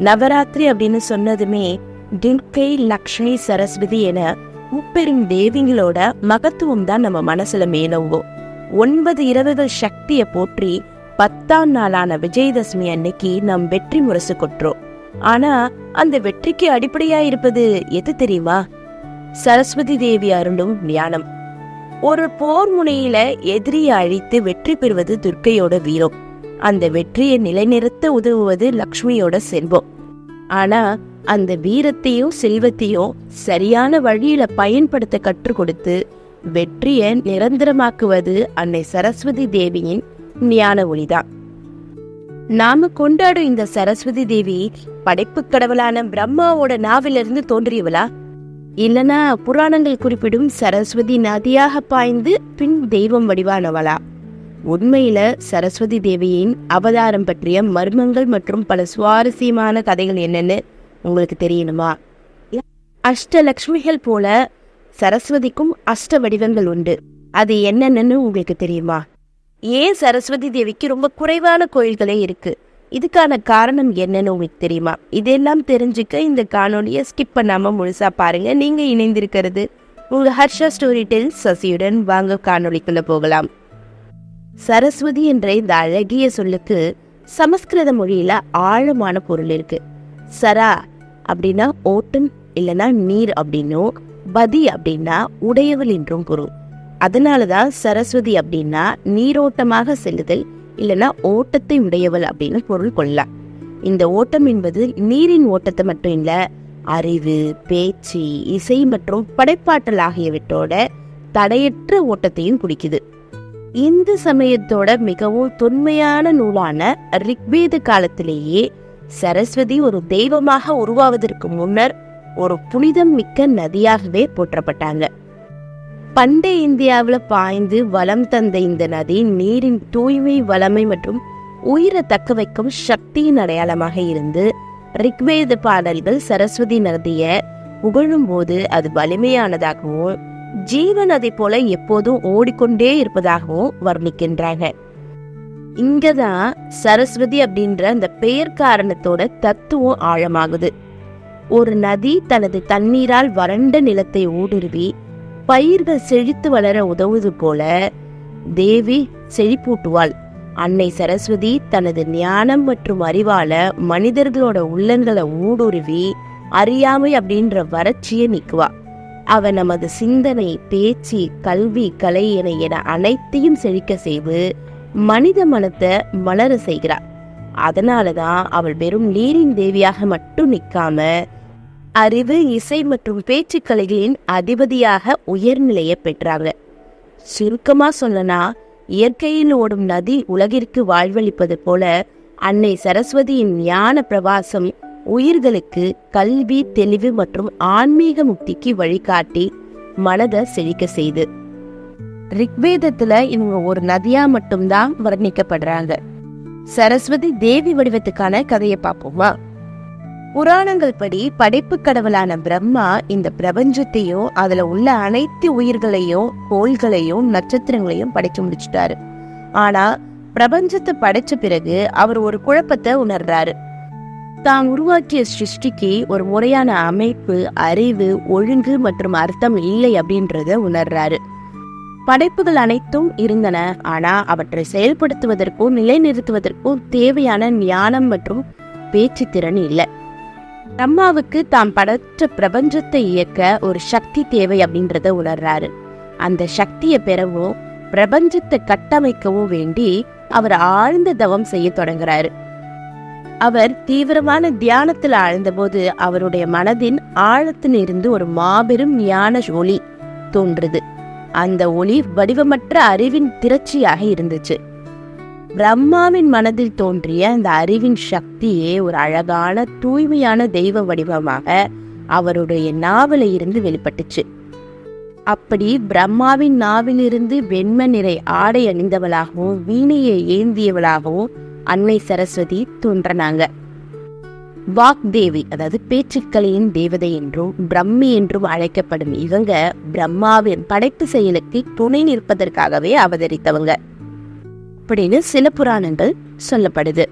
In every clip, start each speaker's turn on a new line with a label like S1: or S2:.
S1: நவராத்திரி அப்படின்னு சொன்னதுமே துர்க்கை லக்ஷ்மி சரஸ்வதி என முப்பெரும் தேவிங்களோட மகத்துவம் தான் நம்ம மனசுல மேலோங்கும். ஒன்பது இரவுகள் சக்தியை போற்றி பத்தாம் நாளான விஜயதசமி அன்னைக்கு நாம் வெற்றி முரசு கொட்டுறோம். ஆனா அந்த வெற்றிக்கு அடிப்படையா இருப்பது எது தெரியுமா? சரஸ்வதி தேவி அருளும் ஞானம். ஒரு போர் முனையில எதிரியை அழித்து வெற்றி பெறுவது துர்க்கையோட வீரம். அந்த வெற்றியை நிலைநிறுத்த உதவுவது லக்ஷ்மியோட செல்வம். ஆனா அந்த வீரத்தையும் செல்வத்தையும் சரியான வழியில பயன்படுத்த கற்றுக் கொடுத்து வெற்றியை நிரந்தரமாக்குவது அன்னை சரஸ்வதி தேவியின் ஞான ஒளிதான். நாம கொண்டாடும் இந்த சரஸ்வதி தேவி படைப்பு கடவுளான பிரம்மாவோட நாவிலிருந்து தோன்றியவளா? இல்லனா புராணங்கள் குறிப்பிடும் சரஸ்வதி நதியாக பாய்ந்து பின் தெய்வம் வடிவானவளா? உண்மையில சரஸ்வதி தேவியின் அவதாரம் பற்றிய மர்மங்கள் மற்றும் பல சுவாரஸ்யமான கதைகள் என்னன்னு உங்களுக்கு தெரியணுமா? அஷ்டலக்ஷ்மிகள் போல சரஸ்வதிக்கும் அஷ்ட வடிவங்கள் உண்டு. அது என்னென்னு உங்களுக்கு தெரியுமா? ஏன் சரஸ்வதி தேவிக்கு ரொம்ப குறைவான கோயில்களே இருக்கு? இதுக்கான காரணம் என்னன்னு உங்களுக்கு தெரியுமா? இதெல்லாம் தெரிஞ்சுக்க இந்த காணொலியை ஸ்கிப் பண்ணாம முழுசா பாருங்க. நீங்க இணைந்திருக்கிறது உங்க ஹர்ஷா ஸ்டோரி டெல் சசியுடன். வாங்க காணொலிக்குள்ள போகலாம். சரஸ்வதி என்ற இந்த அழகிய சொல்லுக்கு சமஸ்கிருத மொழியில ஆழமான பொருள் இருக்கு. சரா அப்படின்னா ஓட்டம் இல்லைன்னா நீர் அப்படின்னும் பதி அப்படின்னா உடையவள் என்றும் பொருள் அதனாலதான் சரஸ்வதி அப்படின்னா நீரோட்டமாக செல்லுதல் இல்லைன்னா ஓட்டத்தை உடையவள் அப்படின்னு பொருள் கொள்ளலாம். இந்த ஓட்டம் என்பது நீரின் ஓட்டத்தை மட்டும் இல்ல அறிவு பேச்சு இசை மற்றும் படைப்பாற்றல் ஆகியவற்றோட தடையற்ற ஓட்டத்தையும் குடிக்குது இந்து சமயத்தோட மிகவும் தொன்மையான நூலான ரிக்வேத காலத்திலேயே சரஸ்வதி ஒரு தெய்வமாக உருவாவதற்கு முன்னர் ஒரு புனிதம் மிக்க நதியாகவே போற்றப்பட்டாங்க. பண்டைய இந்தியாவில் பாய்ந்து வளம் தந்த இந்த நதி நீரின் தூய்மை வளமை மற்றும் உயிரை தக்க வைக்கும் சக்தியின் அடையாளமாக இருந்து ரிக்வேத பாடல்கள் சரஸ்வதி நதியை புகழும் போது அது வலிமையானதாகவும் ஜீவன் அதை போல எப்போதும் ஓடிக்கொண்டே இருப்பதாகவும் வர்ணிக்கின்றாங்க. இங்கதான் சரஸ்வதி அப்படின்ற அந்த பெயர் காரணத்தோட தத்துவம் ஆழமாகுது. ஒரு நதி தனது தண்ணீரால் வறண்ட நிலத்தை ஊடுருவி பயிர்கள் செழித்து வளர உதவுவது போல தேவி செழிப்பூட்டுவாள். அன்னை சரஸ்வதி தனது ஞானம் மற்றும் அறிவால மனிதர்களோட உள்ளங்களை ஊடுருவி அறியாமை அப்படின்ற வறட்சியை நீக்குவா. அவன் நமது சிந்தனை பேச்சு கல்வி கலை என என அனைத்தையும் செழிக்க செய்து மனித மனத்தை மலர செய்கிறார். அதனாலதான் அவள் வெறும் நீரின் தேவியாக மட்டும் நிற்காம அறிவு இசை மற்றும் பேச்சுக்கலைகளின் அதிபதியாக உயர்நிலையை பெற்றாங்க. சுருக்கமாக சொல்லனா இயற்கையில் ஓடும் நதி உலகிற்கு வாழ்வளிப்பது போல அன்னை சரஸ்வதியின் ஞான பிரவாசம் உயிர்களுக்கு கல்வி தெளிவு மற்றும் ஆன்மீக முக்திக்கு வழிகாட்டி மனதை செழிக்க செய்து. ரிக்வேதத்துல இவங்க ஒரு நதியா மட்டும்தான் வர்ணிக்கப்படுறாங்க. சரஸ்வதி தேவி வடிவத்துக்கான கதையை பார்ப்போமா? புராணங்கள் படி படைப்பு கடவுளான பிரம்மா இந்த பிரபஞ்சத்தையும் அதுல உள்ள அனைத்து உயிர்களையும் கோள்களையும் நட்சத்திரங்களையும் படைச்சு முடிச்சிட்டாரு. ஆனா பிரபஞ்சத்தை படைச்ச பிறகு அவர் ஒரு குழப்பத்தை உணர்றாரு. தான் உருவாக்கிய சிருஷ்டிக்கு ஒரு முறையான அமைப்பு அறிவு ஒழுங்கு மற்றும் அர்த்தம் இல்லை அப்படின்றத உணர்றாரு. படைப்புகள் அனைத்தும் இருந்தன. ஆனா அவற்றை செயல்படுத்துவதற்கும் நிலைநிறுத்துவதற்கும் தேவையான ஞானம் மற்றும் பேச்சு திறன் இல்லை. பிரம்மாவுக்கு தாம் படற்ற பிரபஞ்சத்தை இயக்க ஒரு சக்தி தேவை அப்படின்றத உணர்றாரு. அந்த சக்தியை பெறவோ பிரபஞ்சத்தை கட்டமைக்கவும் வேண்டி அவர் ஆழ்ந்த தவம் செய்ய தொடங்குறாரு. அவர் தீவிரமான தியானத்தில் ஆழ்ந்தபோது அவருடைய மனதின் ஆழத்தில் இருந்து ஒரு மாபெரும் ஞான ஒளி தோன்றுது. அந்த ஒளி வடிவமற்ற அறிவின் திரட்சியாக இருந்துச்சு. பிரம்மாவின் மனதில் தோன்றிய அந்த அறிவின் சக்தியே ஒரு அழகான தூய்மையான தெய்வ வடிவமாக அவருடைய நாவல இருந்து வெளிப்பட்டுச்சு. அப்படி பிரம்மாவின் நாவிலிருந்து வெண்ம நிறை ஆடை அணிந்தவளாகவும் வீணையை ஏந்தியவளாகவும் அன்னை சரஸ்வதி தோன்றினாங்க. வாக்தேவி அதாவது பேச்சுக்கலையின் தேவதை என்றும் பிரம்மி என்றும் அழைக்கப்படும் இவங்க பிரம்மாவின் படைப்பு செயலுக்கு துணை நிற்பதற்காகவே அவதரித்தவங்க. அப்படின்னு சில புராணங்கள் சொல்லப்படுது.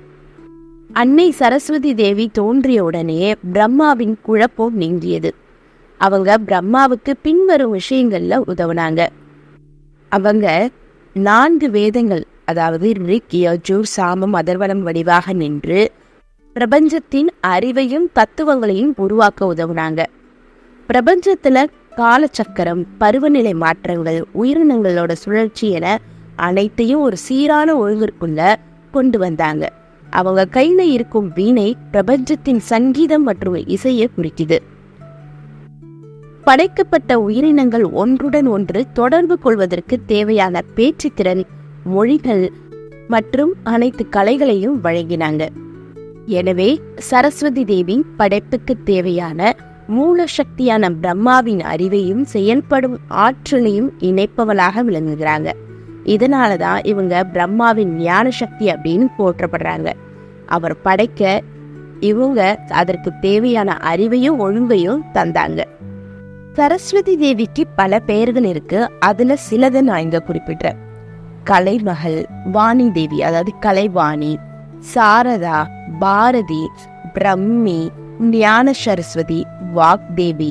S1: அன்னை சரஸ்வதி தேவி தோன்றிய உடனே பிரம்மாவின் குழப்பம் நீங்கியது. அவங்க பிரம்மாவுக்கு பின்வரும் விஷயங்கள்ல உதவுனாங்க. அவங்க நான்கு வேதங்கள் அதாவது ரிக் யஜூர் சாமம் அதர்வனம் வடிவாக நின்று பிரபஞ்சத்தின் அறிவையும் தத்துவங்களையும் உருவாக்க உதவுனாங்க. பிரபஞ்சத்தில் காலச்சக்கரம் பருவநிலை மாற்றங்கள் உயிரினங்களோட சுழற்சி என அனைத்தையும் ஒரு சீரான ஒழுங்கிற்குள்ள கொண்டு வந்தாங்க. அவங்க கையில இருக்கும் வீணை பிரபஞ்சத்தின் சங்கீதம் மற்றும் இசையை குறிக்குது. படைக்கப்பட்ட உயிரினங்கள் ஒன்றுடன் ஒன்று தொடர்பு கொள்வதற்கு தேவையான பேச்சுத்திறன் மொழிகள் மற்றும் அனைத்து கலைகளையும் வழங்கினாங்க. எனவே சரஸ்வதி தேவி படைப்புக்கு தேவையான மூல சக்தியான பிரம்மாவின் அறிவையும் செயல்படும் ஆற்றலையும் இணைப்பவளாக விளங்குகிறாங்க. இதனாலதான் இவங்க பிரம்மாவின் ஞான சக்தி அப்படின்னு போற்றப்படுறாங்க. அவர் படைக்க இவங்க அதற்கு தேவையான அறிவையும் ஒழுங்கையும் தந்தாங்க. சரஸ்வதி தேவிக்கு பல பெயர்கள் இருக்கு. அதுல சிலதை நான் இங்க குறிப்பிட்டேன் கலைமகள் வாணி தேவி அதாவது கலைவாணி சாரதா பாரதி பிரம்மி ஞான சரஸ்வதி வாக்தேவி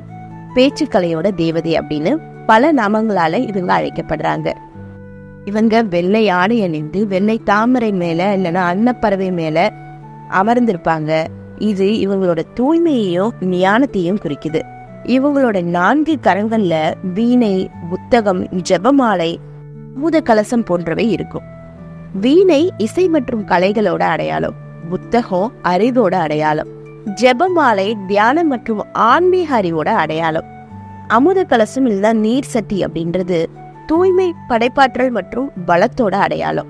S1: பேச்சுக்கலையோட தேவதை அப்படின்னு பல நாமங்களால இவங்க அழைக்கப்படுறாங்க. இவங்க வெள்ளை ஆடை அணிந்து வெள்ளை தாமரை மேல இல்லைன்னா அன்னப்பறவை மேல அமர்ந்திருப்பாங்க. இது இவங்களோட தூய்மையையும் ஞானத்தையும் குறிக்குது. இவங்களோட நான்கு கரங்கள்ல வீணை புத்தகம் ஜெபமாலை பூத கலசம் போன்றவை இருக்கும். வீணை இசை மற்றும் கலைகளோட அடையாளம் புத்தகம் அறிவோட அடையாளம் ஜெபமாலை தியானம் மற்றும் ஆன்மீக அறிவோட அடையாளம். அமுத கலசம் இல்லைனா நீர் சட்டி அப்படின்றது தூய்மை படைப்பாற்றல் மற்றும் பலத்தோட அடையாளம்.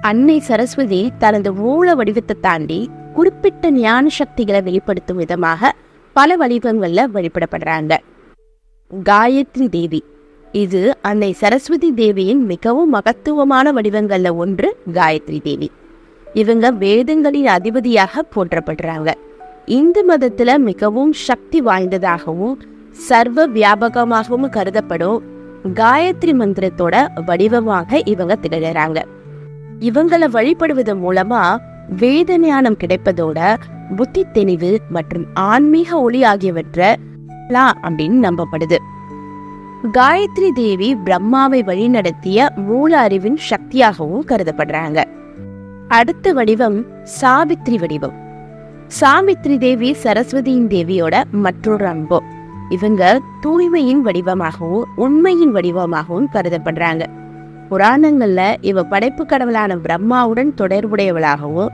S1: அன்னை சரஸ்வதி தனது மூல வடிவத்தை தாண்டி குறிப்பிட்ட ஞான சக்திகளை வெளிப்படுத்தும் விதமாக பல வடிவங்களில் வழிபடப்படுறாங்க காயத்ரி தேவி. இது அன்னை சரஸ்வதி தேவியின் மிகவும் மகத்துவமான வடிவங்கள்ல ஒன்று காயத்ரி தேவி. இவங்க வேதங்களின் அதிபதியாக போற்றப்படுறாங்க. இந்து மதத்துல மிகவும் சக்தி வாய்ந்ததாகவும் சர்வ வியாபகமாகவும் கருதப்படும் காயத்ரி மந்திரத்தோட வடிவமாக இவங்க திகழறாங்க. இவங்களை வழிபடுவது மூலமா வேத ஞானம் கிடைப்பதோட புத்தி தெளிவு மற்றும் ஆன்மீக ஒளி ஆகியவற்றை அப்படின்னு நம்பப்படுது. காயத்ரி தேவி பிரம்மாவை வழிநடத்திய மூல அறிவின் சக்தியாகவும் கருதப்படுறாங்க. அடுத்த வடிவம் சாவித்ரி வடிவம். சாவித்ரி தேவி சரஸ்வதியின் தேவியோட மற்றொரு அன்பு இவங்க தூய்மையின் வடிவமாகவும் உண்மையின் வடிவமாகவும் கருதப்படுறாங்க. புராணங்கள்ல இவ படைப்பு கடவுளான பிரம்மாவுடன் தொடர்புடையவளாகவும்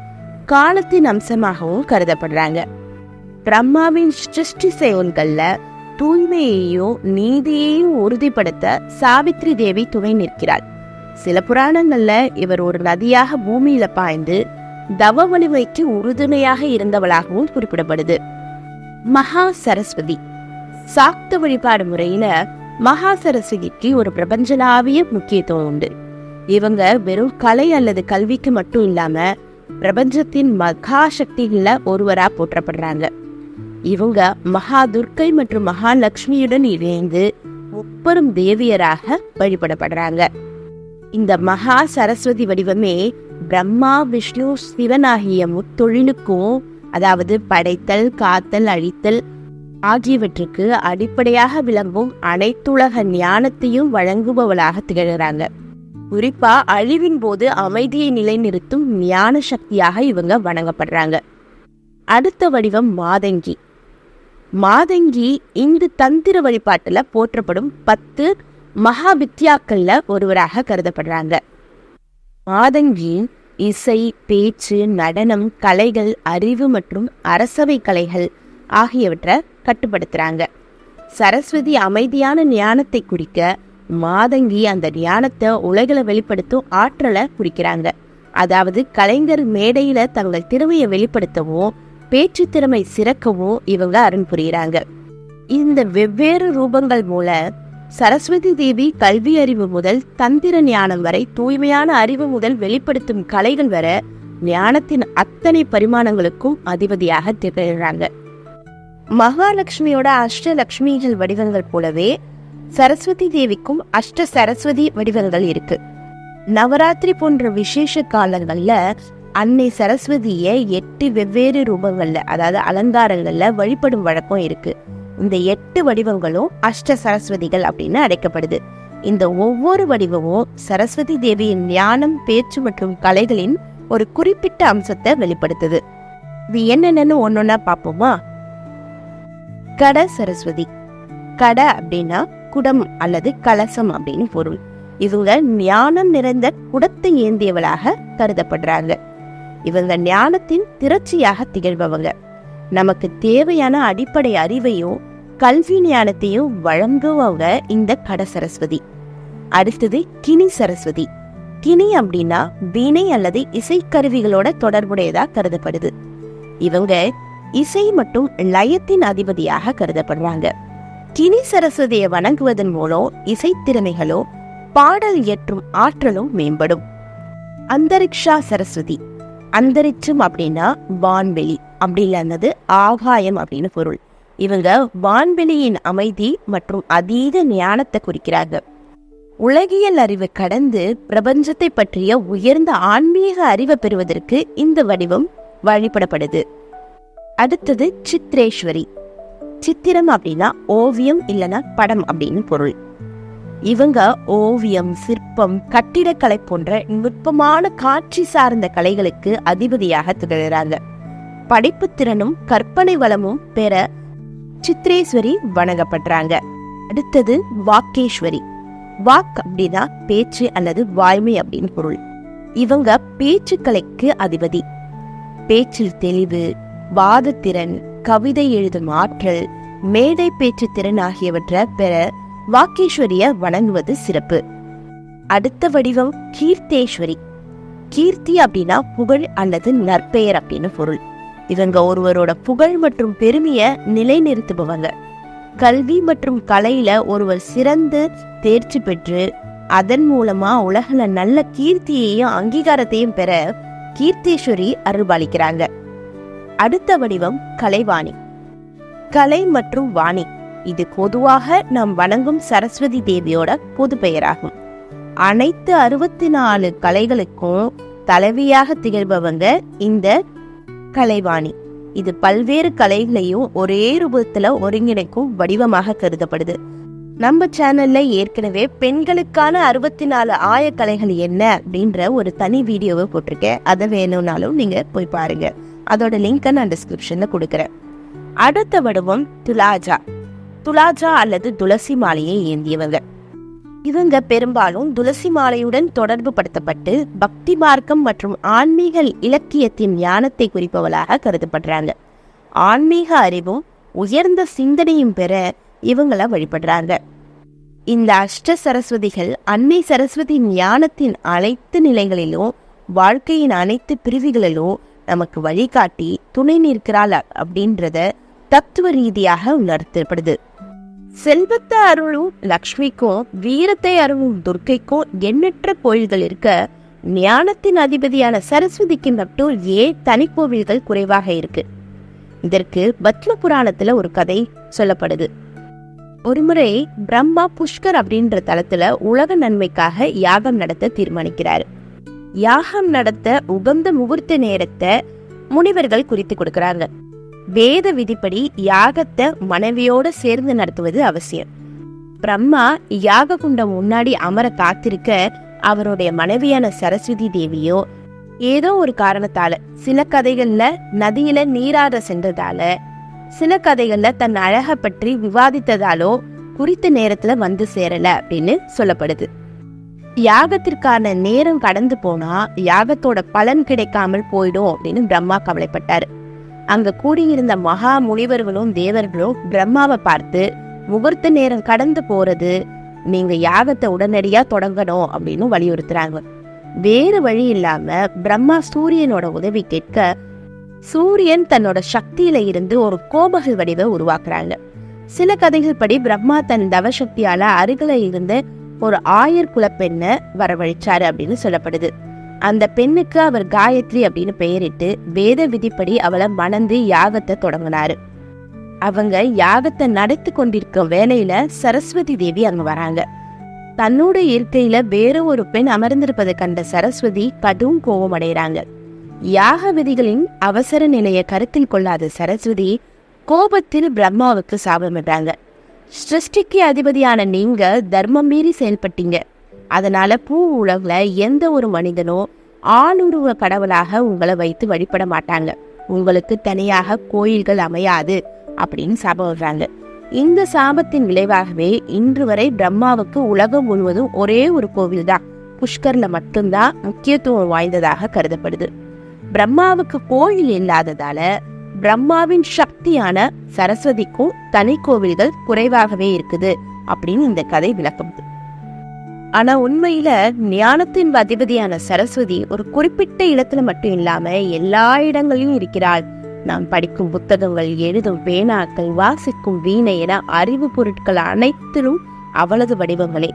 S1: காலத்தின் அம்சமாகவும் கருதப்படுறாங்க. பிரம்மாவின் சிருஷ்டி செயல்கள்ல தூய்மையையும் நீதியையும் உறுதிப்படுத்த சாவித்ரி தேவி துணை நிற்கிறாள். சில புராணங்கள்ல இவர் ஒரு நதியாக பூமியில பாய்ந்து தவ வலிமைக்கு உறுதுணையாக இருந்தவளாகவும் குறிப்பிடப்படுது. மகா சரஸ்வதி. சாக்த வழிபாடு முறையில மகா சரஸ்வதிக்கு ஒரு பிரபஞ்சளாவிய முக்கியத்துவம் உண்டு. இவங்க வெறும் கலை அல்லது கல்விக்கு மட்டும் இல்லாம பிரபஞ்சத்தின் மகா சக்திகளில் ஒருவரா போற்றப்படுறாங்க. இவங்க மகா துர்க்கை மற்றும் மகாலட்சுமியுடன் இணைந்து முப்பெரும் தேவியராக வழிபடப்படுறாங்க. இந்த மகா சரஸ்வதி வடிவமே பிரம்மா விஷ்ணு சிவன் ஆகிய முத்தொழிலுக்கும் அதாவது படைத்தல் காத்தல் அழித்தல் ஆகியவற்றுக்கு அடிப்படையாக விளங்கும் அனைத்துலக ஞானத்தையும் வழங்குபவளாக திகழ்கிறாங்க. குறிப்பா அழிவின் போது அமைதியை நிலைநிறுத்தும் ஞான சக்தியாக இவங்க வணங்கப்படுறாங்க. அடுத்த வடிவம் மாதங்கி. மாதங்கி இந்து தந்திர வழிபாட்டுல போற்றப்படும் பத்து மகா வித்யாக்கள்ல ஒருவராக கருதப்படுறாங்க. மாதங்கி இசை பேச்சு நடனம் கலைகள் அறிவு மற்றும் அரசவை கலைகள் ஆகியவற்றை கட்டுப்படுத்துறாங்க. சரஸ்வதி அமைதியான ஞானத்தை குறிக்க மாதங்கி அந்த ஞானத்தை உலகில வெளிப்படுத்தும் ஆற்றலை குறிக்கிறாங்க. அதாவது கலைஞர் மேடையில தங்கள் திறமையை வெளிப்படுத்தவும் பேச்சு திறமை சிறக்கவும் இவங்க அருண் புரியுறாங்க. இந்த வெவ்வேறு ரூபங்கள் மூலம் சரஸ்வதி தேவி கல்வி அறிவு முதல் தந்திர ஞானம் வரை தூய்மையான அறிவு முதல் வெளிப்படுத்தும் கலைகள் வர ஞானத்தின் அத்தனை பரிமாணங்களுக்கும் அதிபதியாக திகழ்கிறாங்க மகாலட்சுமியோட அஷ்டலக்ஷ்மிகள் வடிவங்கள் போலவே சரஸ்வதி தேவிக்கும் அஷ்ட சரஸ்வதி வடிவங்கள் இருக்கு. நவராத்திரி போன்ற விசேஷ காலங்கள்ல அன்னை சரஸ்வதியை எட்டு வெவ்வேறு ரூபங்கள்ல அதாவது அலங்காரங்கள்ல வழிபடும் வழக்கம் இருக்கு. இந்த எட்டு வடிவங்களும் அஷ்ட சரஸ்வதிகள் அப்படின்னு அழைக்கப்படுது. இந்த ஒவ்வொரு வடிவமும் சரஸ்வதி தேவியின் ஞானம் பேச்சு மற்றும் கலைகளின் ஒரு குறிப்பிட்ட அம்சத்தை வெளிப்படுத்துது. இது என்னென்னு ஒன்னொன்னா பார்ப்போமா? கட சரஸ்வதி. கட அப்படின்னா குடம் அல்லது கலசம் அப்படின்னு பொருள். இவங்க ஞானம் நிறைந்த குடத்தை ஏந்தியவளாக கருதப்படுறாங்க. இவங்க ஞானத்தின் திரட்சியாக திகழ்பவங்க. நமக்கு தேவையான அடிப்படை அறிவையும் கல்வி ஞானத்தையும் வழங்குவவங்க இந்த கட சரஸ்வதி. அடுத்தது கினி சரஸ்வதி. கினி அப்படின்னா வீணை அல்லது இசைக்கருவிகளோட தொடர்புடையதா கருதப்படுது. இவங்க இசை மற்றும் லயத்தின் அதிபதியாக கருதப்படுறாங்க. கினி சரஸ்வதியை வணங்குவதன் மூலம் இசைத்திறமைகளோ பாடல் இயற்றும் ஆற்றலும் மேம்படும். அந்தரிக்ஷா சரஸ்வதி. அந்தரிட்சம் அப்படின்னா வான்வெளி. அப்படி இல்லாதது ஆகாயம் அப்படின்னு பொருள். இவங்க வான்வெளியின் அமைதி மற்றும் அதீத ஞானத்தை குறிக்கிறாங்க. உலகியல் அறிவு கடந்து பிரபஞ்சத்தை பற்றிய உயர்ந்த ஆன்மீக அறிவை பெறுவதற்கு இந்த வடிவம் வழிபடப்படுது. அடுத்தது சித்ரேஸ்வரி சித்திரம் அப்படின்னா ஓவியம் இல்லைன்னா படம் அப்படின்னு பொருள். இவங்க ஓவியம் சிற்பம் கட்டிடக்கலை போன்ற நுட்பமான காட்சி சார்ந்த கலைகளுக்கு அதிபதியாக திகழ்கிறாங்க. படைப்பு திறனும் கற்பனை வளமும் பெற சித்ரேஸ்வரி வணங்கப்படுறாங்க. அடுத்தது வாக்கேஸ்வரி. வாக் அப்படின்னா பேச்சு அல்லது வாய்மை அப்படின்னு பொருள். இவங்க பேச்சுக்கலைக்கு அதிபதி. பேச்சில் தெளிவு வாதத்திறன் கவிதை எழுதும் ஆற்றல் மேடை பேச்சு திறன் ஆகியவற்றை பெற வாக்கேஸ்வரிய வணங்குவது சிறப்பு. அடுத்த வடிவம் கீர்த்தேஸ்வரி. கீர்த்தி அப்படின்னா புகழ் அல்லது நற்பெயர் அப்படின்னு பொருள். இவங்க ஒருவரோட புகழ் மற்றும் பெருமையை நிலைநிறுத்துபவங்க. கல்வி மற்றும் கலையில ஒருவர் சிறந்து தேர்ச்சி பெற்று அதன் மூலமா உலகில நல்ல கீர்த்தியையும் அங்கீகாரத்தையும் பெற கீர்த்தேஸ்வரி அருள்பாலிக்கிறாங்க. அடுத்த வடிவம் கலைவாணி. கலை மற்றும் வாணி. இது பொதுவாக நாம் வணங்கும் சரஸ்வதி தேவியோட பொது பெயராகும். அனைத்து அறுபத்தி நாலு கலைகளுக்கும் தலைவியாக திகழ்பவங்க இந்த கலைவாணி. இது பல்வேறு கலைகளையும் ஒரே ரூபத்துல ஒருங்கிணைக்கும் வடிவமாக கருதப்படுது. நம்ம சேனல்ல ஏற்கனவே பெண்களுக்கான அறுபத்தி நாலு ஆயக்கலைகள் என்ன அப்படின்ற ஒரு தனி வீடியோவை போட்டிருக்கேன். அதை வேணும்னாலும் நீங்க போய் பாருங்க. அதோட லிங்கை நான் டிஸ்கிரிப்ஷன்ல கொடுக்குறேன். அடுத்த வடிவம் துலாஜா. துலாஜா அல்லது துளசி மாலையை ஏந்தியவங்க இவங்க பெரும்பாலும் துளசி மாலையுடன் தொடர்பு படுத்தப்பட்டு பக்தி மார்க்கம் மற்றும் ஆன்மீக இலக்கியத்தின் ஞானத்தை குறிப்பவளாக கருதப்படுறாங்க. ஆன்மீக அறிவும் உயர்ந்த சிந்தனையும் பெற இவங்கள வழிபடுறாங்க. இந்த அஷ்ட சரஸ்வதிகள் அன்னை சரஸ்வதி ஞானத்தின் அனைத்து நிலைகளிலும் வாழ்க்கையின் அனைத்து பிரிவுகளிலும் நமக்கு வழிகாட்டி துணை நிற்கிறாள் அப்படின்றத தத்துவ ரீதியாக உணர்த்தப்படுது. செல்வத்தை அருளும் லக்ஷ்மிக்கும் வீரத்தை அருளும் துர்க்கைக்கும் எண்ணற்ற கோயில்கள் இருக்க ஞானத்தின் அதிபதியான சரஸ்வதிக்கு மட்டும் ஏன் தனிக்கோவில்கள் குறைவாக இருக்கு? இதற்கு பத்ம புராணத்துல ஒரு கதை சொல்லப்படுது. ஒருமுறை பிரம்மா புஷ்கர் அப்படின்ற தளத்துல உலக நன்மைக்காக யாகம் நடத்த தீர்மானிக்கிறார். யாகம் நடத்த உகந்த முகூர்த்த நேரத்தை முனிவர்கள் குறித்து கொடுக்கறாங்க. வேத விதிப்படி யாகத்தை மனைவியோட சேர்ந்து நடத்துவது அவசியம். பிரம்மா யாக குண்டம் முன்னாடி அமர காத்திருக்க அவருடைய மனைவியான சரஸ்வதி தேவியோ ஏதோ ஒரு காரணத்தால சில கதைகள்ல நதியில நீராட சென்றதால சில கதைகள்ல தன் அழக பற்றி விவாதித்ததாலோ குறித்த நேரத்துல வந்து சேரல அப்படின்னு சொல்லப்படுது. யாகத்திற்கான நேரம் கடந்து போனா யாகத்தோட பலன் கிடைக்காமல் போயிடும் அப்படின்னு பிரம்மா கவலைப்பட்டாரு. அங்க கூடியிருந்த மகா முனிவர்களும் தேவர்களும் பிரம்மாவை பார்த்து முகூர்த்த நேரம் கடந்து போறது. நீங்க யாகத்தை உடனடியா தொடங்கணும் அப்படின்னு வலியுறுத்துறாங்க. வேறு வழி இல்லாம பிரம்மா சூரியனோட உதவி கேட்க சூரியன் தன்னோட சக்தியில இருந்து ஒரு கோபகல் வடிவை உருவாக்குறாங்க. சில கதைகள் படி பிரம்மா தன் தவசக்தியால அருகில இருந்து ஒரு ஆயர் குல பெண்ணை வரவழைச்சாரு அப்படின்னு சொல்லப்படுது. அந்த பெண்ணுக்கு அவர் காயத்ரி அப்படின்னு பெயரிட்டு வேத விதிப்படி அவளை மணந்து யாகத்தை தொடங்கினாரு. அவங்க யாகத்தை நடத்தி கொண்டிருக்கும் வேலையில சரஸ்வதி தேவி அங்க வராங்க. தன்னோட இருக்கையில வேற ஒரு பெண் அமர்ந்திருப்பதை கண்ட சரஸ்வதி கடும் கோபம் அடைகிறாங்க. யாக விதிகளின் அவசர நிலையை கருத்தில் கொள்ளாத சரஸ்வதி கோபத்தில் பிரம்மாவுக்கு சாபமிடுறாங்க. சிருஷ்டிக்கு அதிபதியான நீங்க தர்மம் மீறி செயல்பட்டீங்க. அதனால பூ உலகில் எந்த ஒரு மனிதனோ ஆளுருவ கடவுளாக உங்களை வைத்து வழிபட மாட்டாங்க. உங்களுக்கு தனியாக கோயில்கள் அமையாது அப்படின்னு சாபம் விடுறாங்க இந்த சாபத்தின் விளைவாகவே இன்று வரை பிரம்மாவுக்கு உலகம் முழுவதும் ஒரே ஒரு கோவில் தான் புஷ்கர்ல மட்டும்தான் முக்கியத்துவம் வாய்ந்ததாக கருதப்படுது. பிரம்மாவுக்கு கோயில் இல்லாததால பிரம்மாவின் சக்தியான சரஸ்வதிக்கும் தனி கோவில்கள் குறைவாகவே இருக்குது அப்படின்னு இந்த கதை விளக்கப்படுது. ஆனா உண்மையில ஞானத்தின் அதிபதியான சரஸ்வதி ஒரு குறிப்பிட்ட இடத்துல மட்டும் இல்லாம எல்லா இடங்களிலும் இருக்கிறாள். நாம் படிக்கும் புத்தகங்கள் எழுதும் பேனாக்கள் வாசிக்கும் வீணை என அறிவு பொருட்கள் அனைத்திலும் அவளது வடிவங்களே.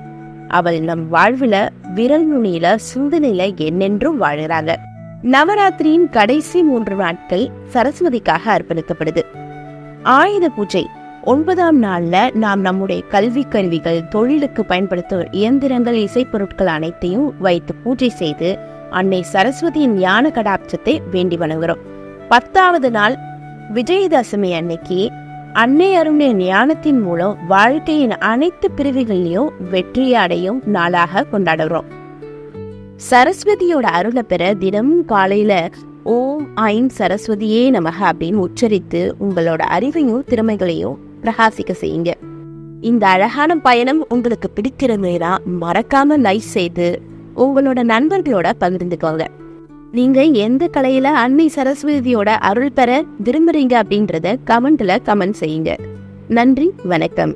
S1: அவள் நம் வாழ்வில விரல் நுனியில சிந்தனையில என்னென்றும் வாழ்கிறாங்க நவராத்திரியின் கடைசி மூன்று நாட்கள் சரஸ்வதிக்காக அர்ப்பணிக்கப்படுது. ஆயுத பூஜை. ஒன்பதாம் நாளில் நாம் நம்முடைய கல்வி கருவிகள் தொழிலுக்கு பயன்படுத்தும் இயந்திரங்கள் இசைப்பொருட்கள் அனைத்தையும் வைத்து பூஜை செய்து அன்னை சரஸ்வதியின் ஞான கடாட்சத்தை வேண்டி வணங்குகிறோம் பத்தாவது நாள் விஜயதசமி அன்னைக்கு அன்னை அருளிய ஞானத்தின் மூலம் வாழ்க்கையின் அனைத்து பிரிவுகளிலையும் வெற்றி அடையும் நாளாக கொண்டாடுறோம். சரஸ்வதியோட அருளை பெற தினமும் காலையில ஓம் ஐம் சரஸ்வதியே நமக அப்படின்னு உச்சரித்து உங்களோட அறிவையும் திறமைகளையும் பிரகாசிக்க செய்யுங்க. இந்த அழகான பயணம் உங்களுக்கு பிடித்திருந்ததுன்னா மறக்காம லைக் செய்து உங்களோட நண்பர்களோட பகிர்ந்துக்கோங்க. நீங்க எந்த கலையில அன்னை சரஸ்வதியோட அருள் பெற விரும்புறீங்க அப்படின்றத கமெண்ட்ல கமெண்ட் செய்யுங்க. நன்றி வணக்கம்.